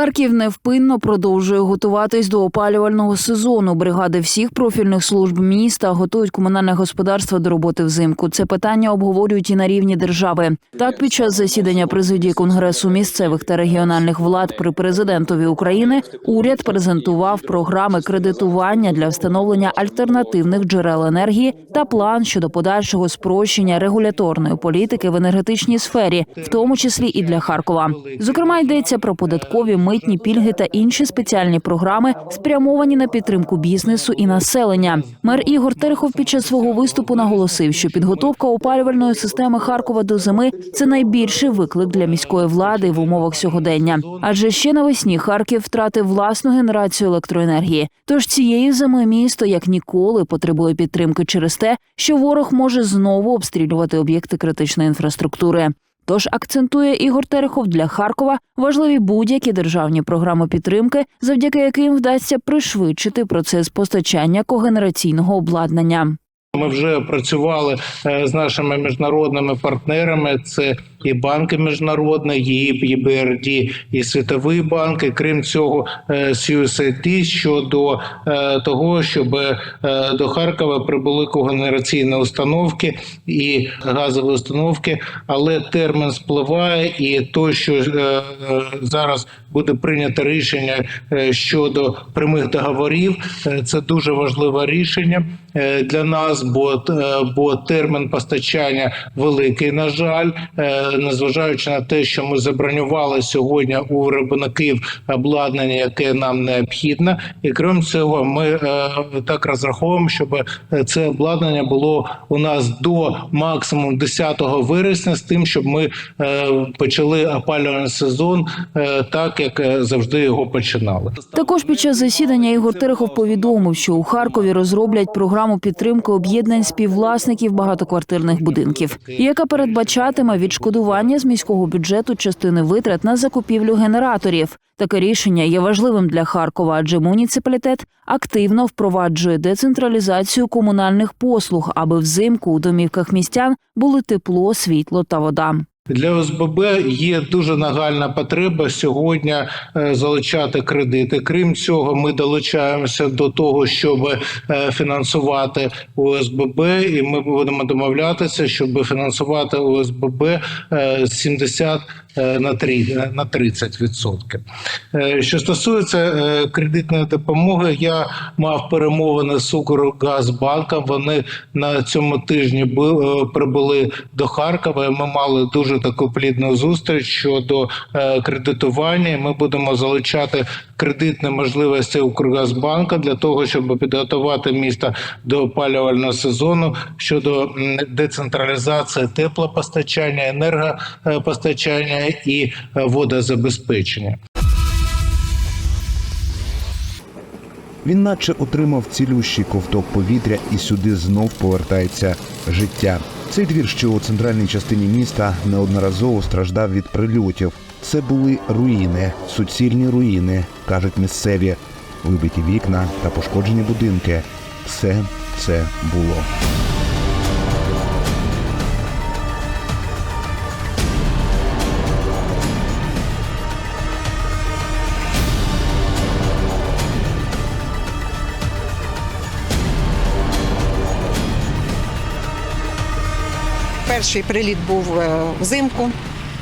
Харків невпинно продовжує готуватись до опалювального сезону. Бригади всіх профільних служб міста готують комунальне господарство до роботи взимку. Це питання обговорюють і на рівні держави. Так, під час засідання президії конгресу місцевих та регіональних влад при президентові України уряд презентував програми кредитування для встановлення альтернативних джерел енергії та план щодо подальшого спрощення регуляторної політики в енергетичній сфері, в тому числі і для Харкова. Зокрема, йдеться про податкові митні пільги та інші спеціальні програми, спрямовані на підтримку бізнесу і населення. Мер Ігор Терехов під час свого виступу наголосив, що підготовка опалювальної системи Харкова до зими це найбільший виклик для міської влади в умовах сьогодення. Адже ще навесні Харків втратив власну генерацію електроенергії. Тож цієї зими місто як ніколи потребує підтримки через те, що ворог може знову обстрілювати об'єкти критичної інфраструктури. Тож акцентує Ігор Терехов для Харкова важливі будь-які державні програми підтримки, завдяки яким вдасться пришвидшити процес постачання когенераційного обладнання. Ми вже працювали е, з нашими міжнародними партнерами. Це і банки міжнародні, і ЄБРД, і Світовий банк. І крім цього, е, щодо е, того, щоб е, до Харкова прибули когенераційні установки і газові установки, але термін спливає, і то, що зараз буде прийнято рішення щодо прямих договорів, це дуже важливе рішення для нас, бо, бо термін постачання великий, на жаль, незважаючи на те, що ми забронювали сьогодні у виробників обладнання, яке нам необхідно, і крім цього, ми е, так розраховуємо, щоб це обладнання було у нас до максимум 10 вересня, з тим, щоб ми е, почали опалювальний сезон е, так, як завжди його починали. Також під час засідання Ігор Терехов повідомив, що у Харкові розроблять програму підтримки об'єднань співвласників багатоквартирних будинків, яка передбачатиме відшкодування з міського бюджету частини витрат на закупівлю генераторів. Таке рішення є важливим для Харкова, адже муніципалітет активно впроваджує децентралізацію комунальних послуг, аби взимку у домівках містян були тепло, світло та вода. Для ОСББ є дуже нагальна потреба сьогодні е, залучати кредити. Крім цього, ми долучаємося до того, щоб е, фінансувати ОСББ, і ми будемо домовлятися, щоб фінансувати ОСББ е, 70 е, на 3, на 30%. Е, Що стосується кредитної допомоги, я мав перемовини з Укргазбанком. Вони на цьому тижні бу- прибули до Харкова. і Ми мали дуже таку плідну зустріч щодо е, кредитування. Ми будемо залучати кредитні можливості Укргазбанка для того, щоб підготувати місто до опалювального сезону щодо децентралізації теплопостачання, енергопостачання і е, водозабезпечення. Він наче отримав цілющий ковток повітря і сюди знов повертається життя. Цей двір, що у центральній частині міста, неодноразово страждав від прильотів. Це були руїни, суцільні руїни, кажуть місцеві, вибиті вікна та пошкоджені будинки. Все це було. Перший приліт був е, взимку.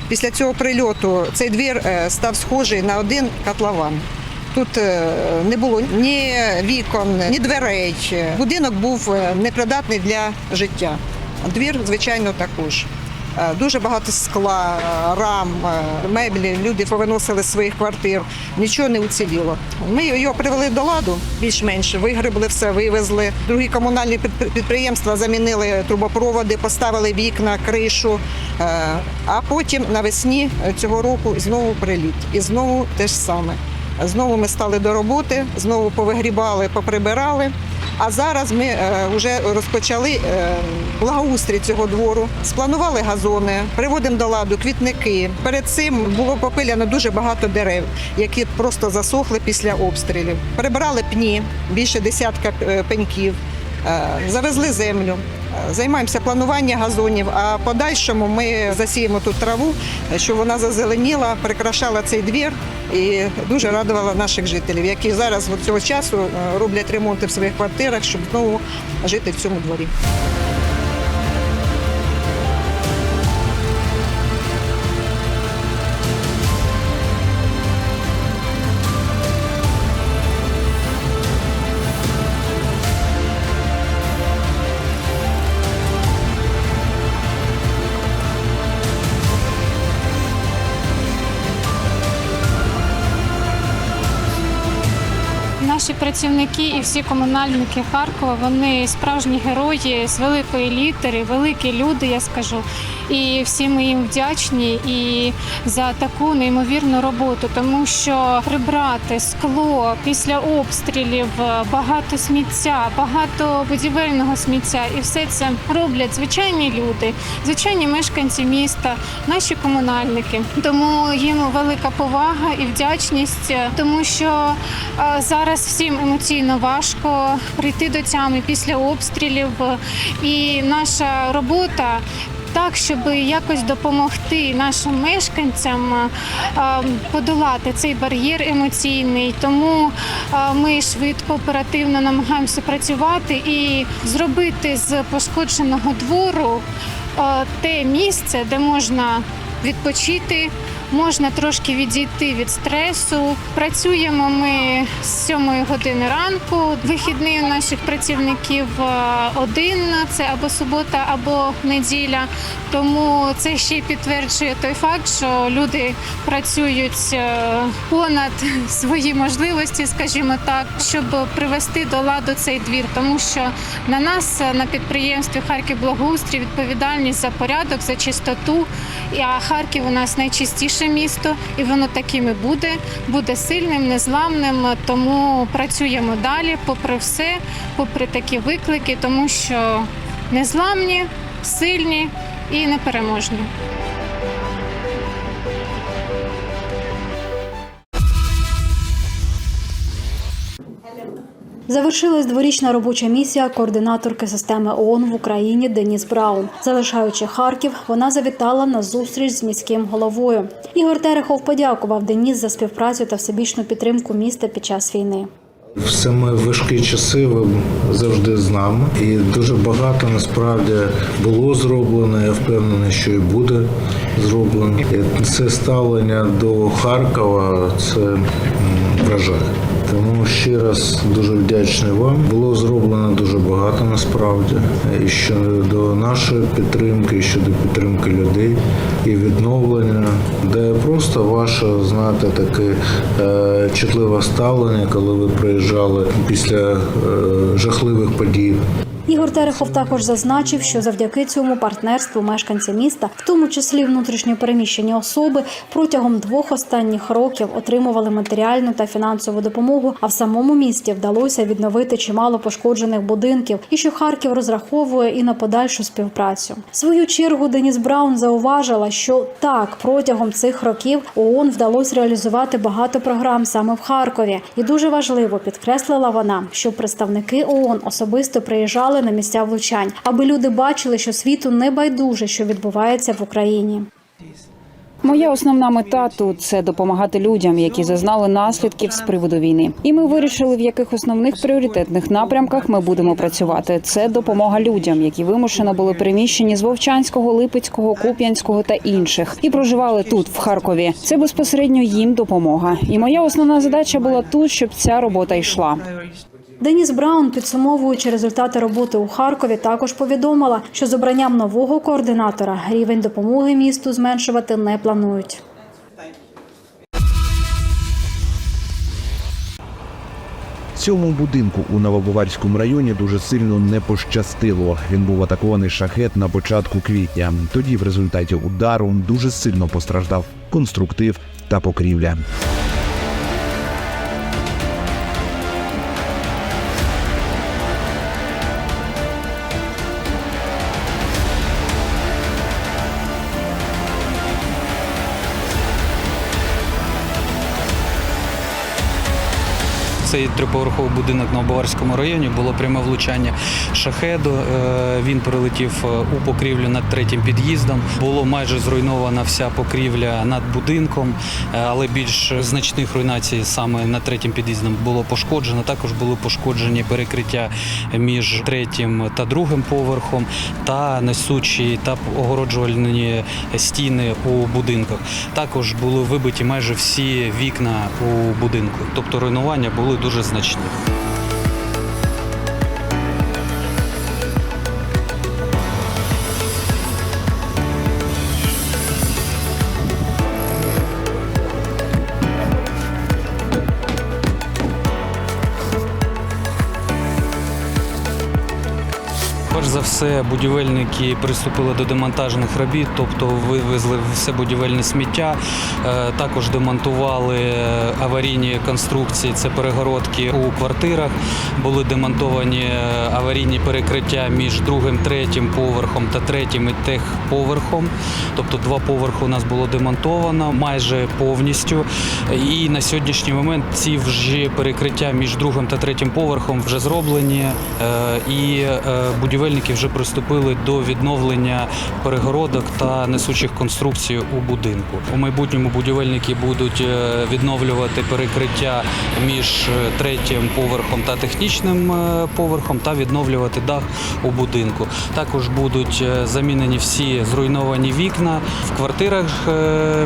Після цього прильоту цей двір е, став схожий на один котлован. Тут е, не було ні вікон, ні дверей. Будинок був непридатний для життя. Двір, звичайно, також. Е, Дуже багато скла, е, рам, е, меблі. Люди повиносили своїх квартир. Нічого не уціліло. Ми його привели до ладу більш-менш, вигребли все, вивезли. Другі комунальні підприємства замінили трубопроводи, поставили вікна, кришу. А потім навесні цього року знову приліт. І знову те ж саме. Знову ми стали до роботи, знову повигрібали, поприбирали. А зараз ми вже розпочали е, благоустрій цього двору, спланували газони, приводимо до ладу квітники. Перед цим було попиляно дуже багато дерев, які просто засохли після обстрілів. Прибрали пні, більше десятка е, пеньків, е, завезли землю. Займаємося плануванням газонів, а в подальшому ми засіємо тут траву, щоб вона зазеленіла, прикрашала цей двір і дуже радувала наших жителів, які зараз цього часу е, роблять ремонти в своїх квартирах, щоб знову жити в цьому дворі. Працівники і всі комунальники Харкова вони справжні герої з великої літери, великі люди, я скажу. І всі ми їм вдячні і за таку неймовірну роботу, тому що прибрати скло після обстрілів, багато сміття, багато будівельного сміття, і все це роблять звичайні люди, звичайні мешканці міста, наші комунальники. Тому їм велика повага і вдячність, тому що е, зараз всім емоційно важко прийти до тями після обстрілів, і наша робота. Так, щоб якось допомогти нашим мешканцям е, подолати цей бар'єр емоційний, тому е, ми швидко, оперативно намагаємося працювати і зробити з пошкодженого двору е, те місце, де можна відпочити, можна трошки відійти від стресу. Працюємо ми з 7 години ранку. Вихідний у наших працівників е, один це або субота, або неділя. Тому це ще й підтверджує той факт, що люди працюють е, понад свої можливості, скажімо так, щоб привести до ладу цей двір, тому що на нас е, на підприємстві Харків Благоустрій відповідальність за порядок, за чистоту. А Харків у нас найчистіше місто, і воно таким і буде. Буде сильним, незламним. Тому працюємо далі, попри все, попри такі виклики, тому що незламні, сильні і непереможні. Завершилась дворічна робоча місія координаторки системи ООН в Україні Деніс Браун. Залишаючи Харків, вона завітала на зустріч з міським головою. Ігор Терехов подякував Деніс за співпрацю та всебічну підтримку міста під час війни. В саме важкі часи ви завжди з нами, і дуже багато насправді було зроблено. Я впевнений, що і буде зроблено. І це ставлення до Харкова це вражає. Тому ще раз дуже вдячний вам. Було зроблено дуже багато насправді і щодо нашої підтримки, і щодо підтримки людей і відновлення, де просто ваше знаєте таке е, чутливе ставлення, коли ви приїжджали після е, жахливих подій. Ігор Терехов також зазначив, що завдяки цьому партнерству мешканці міста, в тому числі внутрішньо переміщені особи, протягом двох останніх років отримували матеріальну та фінансову допомогу. А в самому місті вдалося відновити чимало пошкоджених будинків, і що Харків розраховує і на подальшу співпрацю. В свою чергу Деніс Браун зауважила, що так протягом цих років ООН вдалося реалізувати багато програм саме в Харкові, і дуже важливо підкреслила вона, що представники ООН особисто приїжджали на місця влучань, аби люди бачили, що світу не байдуже, що відбувається в Україні. Моя основна мета тут це допомагати людям, які зазнали наслідків з приводу війни. І ми вирішили, в яких основних пріоритетних напрямках ми будемо працювати. Це допомога людям, які вимушено були переміщені з Вовчанського, Липецького, Куп'янського та інших, і проживали тут, в Харкові. Це безпосередньо їм допомога. І моя основна задача була тут, щоб ця робота йшла. Деніс Браун, підсумовуючи результати роботи у Харкові, також повідомила, що з обранням нового координатора рівень допомоги місту зменшувати не планують. Цьому будинку у Новобаварському районі дуже сильно не пощастило. Він був атакований шахет на початку квітня. Тоді, в результаті удару, дуже сильно постраждав конструктив та покрівля. Цей триповерховий будинок на Баварському районі було пряме влучання шахеду. Е, Він прилетів е, у покрівлю над третім під'їздом. Було майже зруйнована вся покрівля над будинком, е, але більш значних руйнацій саме над третім під'їздом було пошкоджено. Також були пошкоджені перекриття між третім та другим поверхом та несучі та огороджувальні стіни у будинках. Також були вибиті майже всі вікна у будинку, тобто руйнування були дуже значні. Все, будівельники приступили до демонтажних робіт, тобто вивезли все будівельне сміття. Е, Також демонтували е, аварійні конструкції, це перегородки у квартирах. Були демонтовані е, аварійні перекриття між другим, третім поверхом та третім і техповерхом. Тобто два поверхи у нас було демонтовано майже повністю. І на сьогоднішній момент ці вже перекриття між другим та третім поверхом вже зроблені. І будівельники вже приступили до відновлення перегородок та несучих конструкцій у будинку. У майбутньому будівельники будуть е, відновлювати перекриття між е, третім поверхом та технічним е, поверхом та відновлювати дах у будинку. Також будуть замінені всі зруйновані вікна в квартирах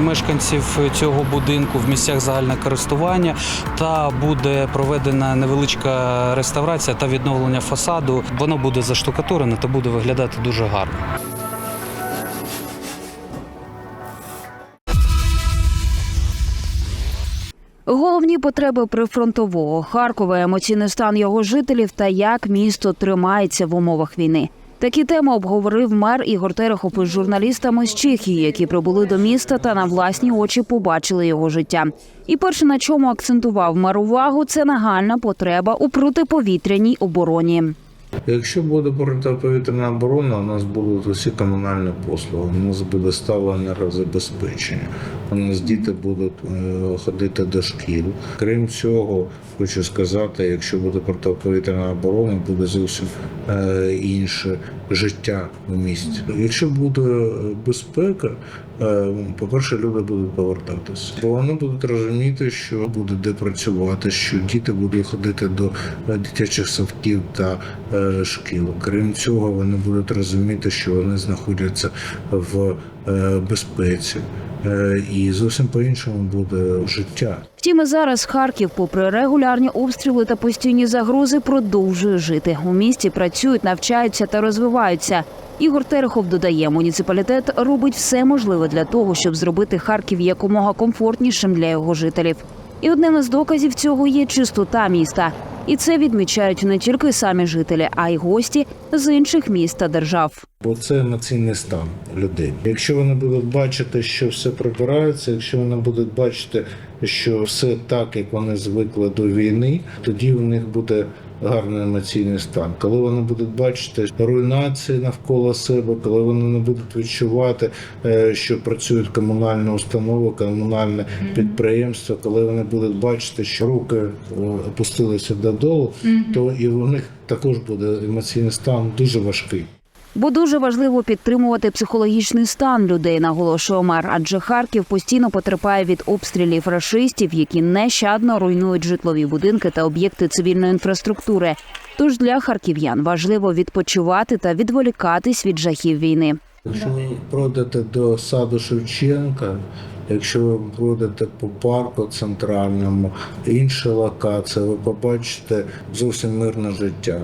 мешканців цього будинку, в місцях загального користування, та буде проведена невеличка реставрація та відновлення фасаду. Воно буде заштукатурене буде виглядати дуже гарно. Головні потреби прифронтового Харкова, емоційний стан його жителів та як місто тримається в умовах війни. Такі теми обговорив мер Ігор Терехов із журналістами з Чехії, які прибули до міста та на власні очі побачили його життя. І перше, на чому акцентував мер увагу, це нагальна потреба у протиповітряній обороні. Якщо буде протиповітряна оборона, у нас будуть усі комунальні послуги, у нас буде стало енергозабезпечення, у нас діти будуть е, ходити до шкіл. Крім цього, хочу сказати, якщо буде протиповітряна оборона, буде зовсім е, інше життя в місті. Якщо буде безпека, е, по-перше, люди будуть повертатися, бо вони будуть розуміти, що буде де працювати, що діти будуть ходити до дитячих садків та шкіл. Крім цього, вони будуть розуміти, що вони знаходяться в безпеці, і зовсім по-іншому буде життя. Втім, зараз Харків, попри регулярні обстріли та постійні загрози, продовжує жити. У місті працюють, навчаються та розвиваються. Ігор Терехов додає, муніципалітет робить все можливе для того, щоб зробити Харків якомога комфортнішим для його жителів. І одним із доказів цього є чистота міста. І це відмічають не тільки самі жителі, а й гості з інших міст та держав. Бо це емоційний стан людей. Якщо вони будуть бачити, що все прибирається, якщо вони будуть бачити, що все так, як вони звикли до війни, тоді в них буде гарний емоційний стан. Коли вони будуть бачити руйнації навколо себе, коли вони не будуть відчувати, е, що працюють комунальні установи, комунальне підприємство, коли вони будуть бачити, що руки е, опустилися додолу, то і у них також буде емоційний стан дуже важкий. Бо дуже важливо підтримувати психологічний стан людей, наголошує мер, адже Харків постійно потерпає від обстрілів рашистів, які нещадно руйнують житлові будинки та об'єкти цивільної інфраструктури. Тож для харків'ян важливо відпочивати та відволікатись від жахів війни. Якщо ви пройдете до саду Шевченка, якщо ви пройдете по парку центральному, інші локації, ви побачите зовсім мирне життя.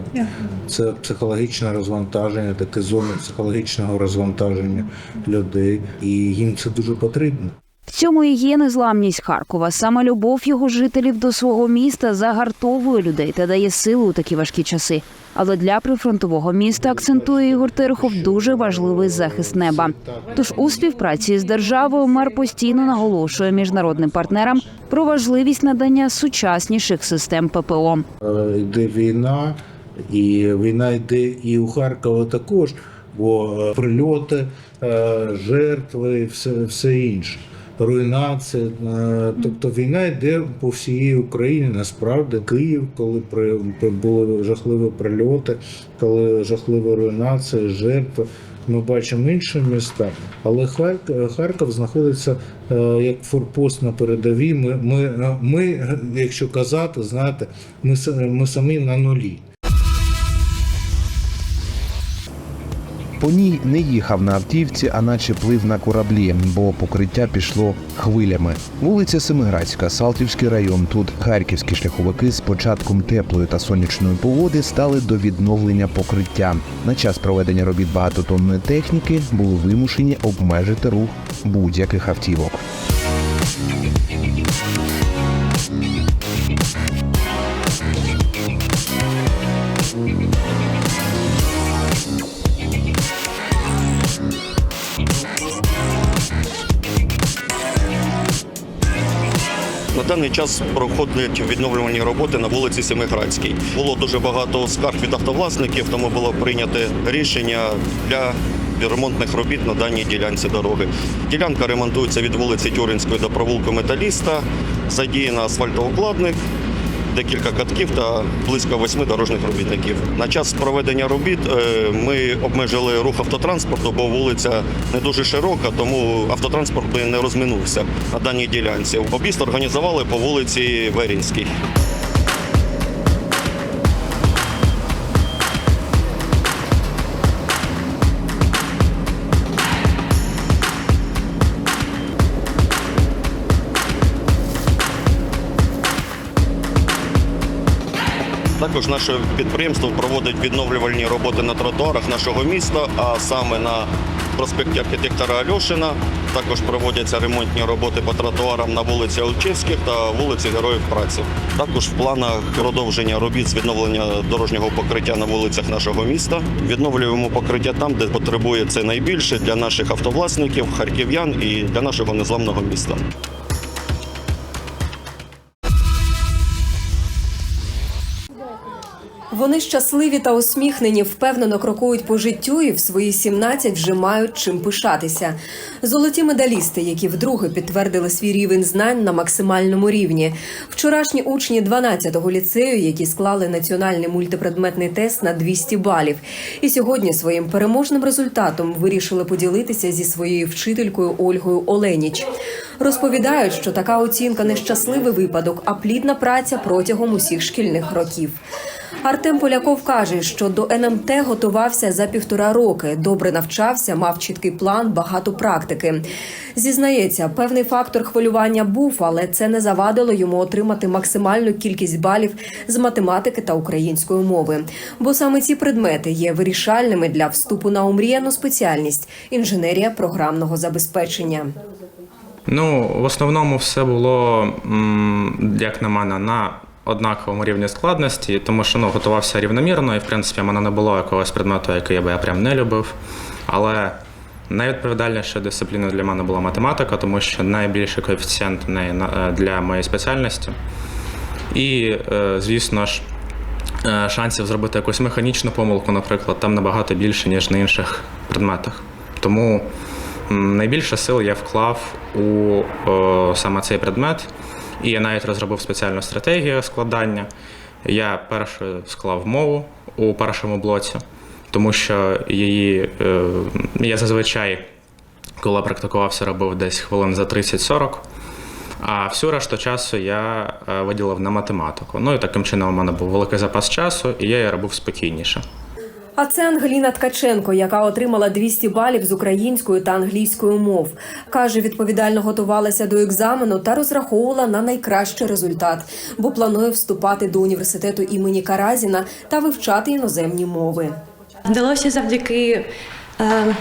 Це психологічне розвантаження, таке зони психологічного розвантаження людей, і їм це дуже потрібно. В цьому і є незламність Харкова. Саме любов його жителів до свого міста загартовує людей та дає силу у такі важкі часи. Але для прифронтового міста акцентує Ігор Терехов дуже важливий захист неба. Тож у співпраці з державою мер постійно наголошує міжнародним партнерам про важливість надання сучасніших систем ППО. Е, Йде війна, і війна йде і у Харкова також, бо е, прильоти, е, жертви, все, все інше. Руйнація. Е, Тобто війна йде по всій Україні. Насправді Київ, коли при, були жахливі прильоти, коли жахлива руйнація, жертви. Ми бачимо інші міста, але Харків, знаходиться е, як форпост на передовій. Ми, ми, е, ми, якщо казати, знаєте, ми, ми самі на нулі. По ній не їхав на автівці, а наче плив на кораблі, бо покриття пішло хвилями. Вулиця Семиградська, Салтівський район. Тут харківські шляховики з початком теплої та сонячної погоди стали до відновлення покриття. На час проведення робіт багатотонної техніки були вимушені обмежити рух будь-яких автівок. На даний час проходять відновлювані роботи на вулиці Семиградській. Було дуже багато скарг від автовласників, тому було прийнято рішення для ремонтних робіт на даній ділянці дороги. Ділянка ремонтується від вулиці Тюринської до провулку Металіста. задіяна асфальтоукладник, декілька катків та близько восьми дорожніх робітників. На час проведення робіт е, ми обмежили рух автотранспорту, бо вулиця не дуже широка, тому автотранспорт би не розминувся на даній ділянці. Об'їзд організували по вулиці Верінській. Також наше підприємство проводить відновлювальні роботи на тротуарах нашого міста, а саме на проспекті архітектора Альошина. Також проводяться ремонтні роботи по тротуарам на вулиці Олчевських та вулиці Героїв Праці. Також в планах продовження робіт з відновлення дорожнього покриття на вулицях нашого міста. Відновлюємо покриття там, де потребує це найбільше для наших автовласників, харків'ян і для нашого незламного міста. Вони щасливі та усміхнені, впевнено крокують по життю і в свої 17 вже мають чим пишатися. Золоті медалісти, які вдруге підтвердили свій рівень знань на максимальному рівні. Вчорашні учні 12-го ліцею, які склали національний мультипредметний тест на 200 балів, і сьогодні своїм переможним результатом вирішили поділитися зі своєю вчителькою Ольгою Оленіч. Розповідають, що така оцінка не щасливий випадок, а плідна праця протягом усіх шкільних років. Артем Поляков каже, що до НМТ готувався за півтора роки. Добре навчався, мав чіткий план, багато практики. Зізнається, певний фактор хвилювання був, але це не завадило йому отримати максимальну кількість балів з математики та української мови. Бо саме ці предмети є вирішальними для вступу на омріяну спеціальність інженерія програмного забезпечення. Ну, в основному все було, як на мене, на однаковому рівні складності, тому що ну, готувався рівномірно, і в принципі в мене не було якогось предмету, який би я прям не любив. Але найвідповідальніша дисципліна для мене була математика, тому що найбільший коефіцієнт е, для моєї спеціальності. І, е, звісно ж, е, шансів зробити якусь механічну помилку, наприклад, там набагато більше, ніж на інших предметах. Тому найбільше сил я вклав у о, саме цей предмет, і я навіть розробив спеціальну стратегію складання. Я першою склав мову у першому блоці, тому що її е, я зазвичай, коли практикувався, робив десь хвилин за 30-40. А всю решту часу я е, виділив на математику. Ну і таким чином у мене був великий запас часу, і я її робив спокійніше. А це Ангеліна Ткаченко, яка отримала 200 балів з української та англійської мов. Каже, відповідально готувалася до екзамену та розраховувала на найкращий результат, бо планує вступати до університету імені Каразіна та вивчати іноземні мови. Вдалося завдяки е,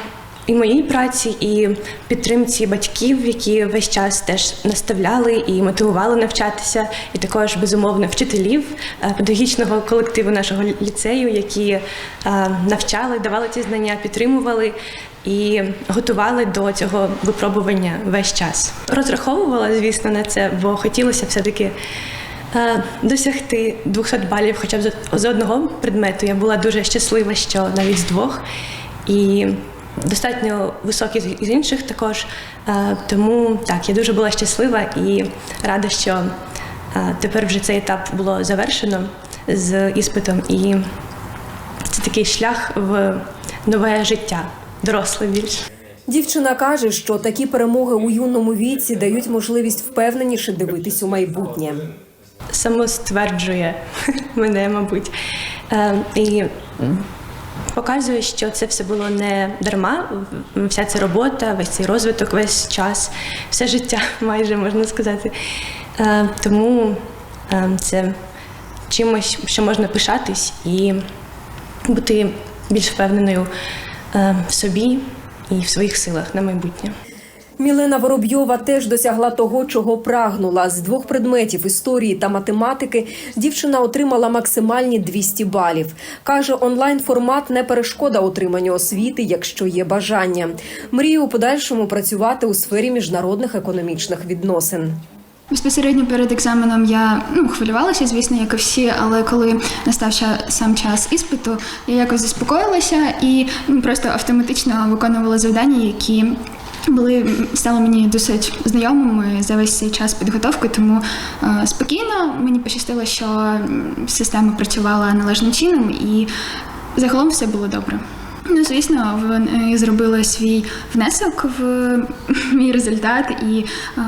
і моїй праці, і підтримці батьків, які весь час теж наставляли і мотивували навчатися, і також безумовно вчителів е, педагогічного колективу нашого ліцею, які е, навчали, давали ці знання, підтримували. І готували до цього випробування весь час. Розраховувала, звісно, на це, бо хотілося все-таки е, досягти 200 балів хоча б з- одного предмету. Я була дуже щаслива, що навіть з двох. І достатньо високі з- інших також. Е, Тому так, я дуже була щаслива і рада, що е, тепер вже цей етап було завершено з іспитом, і це такий шлях в нове життя, доросле більше. Дівчина каже, що такі перемоги у юному віці дають можливість впевненіше дивитись у майбутнє. самостверджує мене, мабуть. Е, і показує, що це все було не дарма. Вся ця робота, весь цей розвиток, весь час, все життя, майже можна сказати. Е, тому е, це чимось, що можна пишатись і бути більш впевненою е, в собі і в своїх силах на майбутнє. Мілена Воробйова теж досягла того, чого прагнула. З двох предметів історії та математики дівчина отримала максимальні 200 балів. Каже, онлайн формат не перешкода отриманню освіти, якщо є бажання. Мріє у подальшому працювати у сфері міжнародних економічних відносин. Безпосередньо перед екзаменом я ну, хвилювалася, звісно, як і всі, але коли настав сам час іспиту, я якось заспокоїлася і ну, просто автоматично виконувала завдання, які були стали мені досить знайомими за весь цей час підготовки, тому е, спокійно мені пощастило, що система працювала належним чином і загалом все було добре. Ну, звісно, вони зробили свій внесок в мій результат, і е,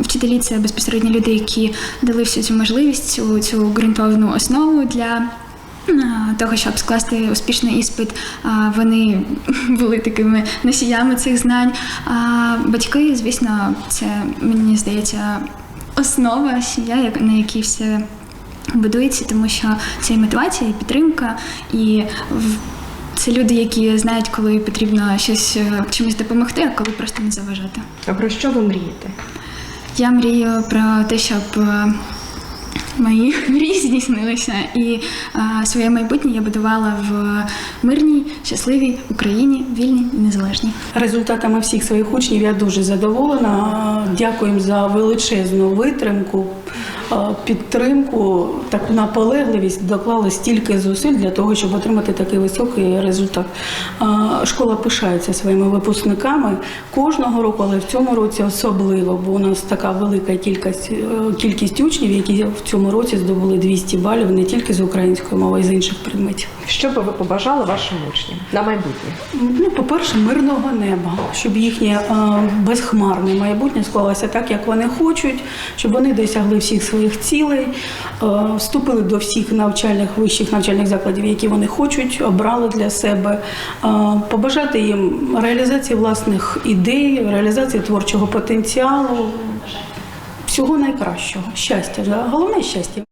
вчителі це безпосередньо люди, які дали всю цю можливість, цю, цю ґрунтовну основу для. Е, Того, щоб скласти успішний іспит, вони були такими носіями цих знань. А батьки, звісно, це мені здається основа сім'я, на якій все будується, тому що це і мотивація, і підтримка, і це люди, які знають, коли потрібно щось е, чимось допомогти, а коли просто не заважати. А про що ви мрієте? Я мрію про те, щоб е, мої мрії здійснилися, і е, своє майбутнє я будувала в мирній, щасливій Україні, вільній і незалежній. Результатами всіх своїх учнів я дуже задоволена. Дякую за величезну витримку, підтримку, таку наполегливість. Доклали стільки зусиль для того, щоб отримати такий високий результат. Е, Школа пишається своїми випускниками кожного року, але в цьому році особливо, бо у нас така велика кількість, е, кількість учнів, які в цьому році здобули 200 балів не тільки з української мови, а й з інших предметів. Що би ви побажали вашим учням на майбутнє? Ну, по-перше, мирного неба, щоб їхнє е, безхмарне майбутнє склалося так, як вони хочуть, щоб вони досягли всіх своїх цілей, е, вступили до всіх навчальних вищих навчальних закладів, які вони хочуть, обрали для себе. Е, побажати їм реалізації власних ідей, реалізації творчого потенціалу, всього найкращого, щастя. Головне щастя.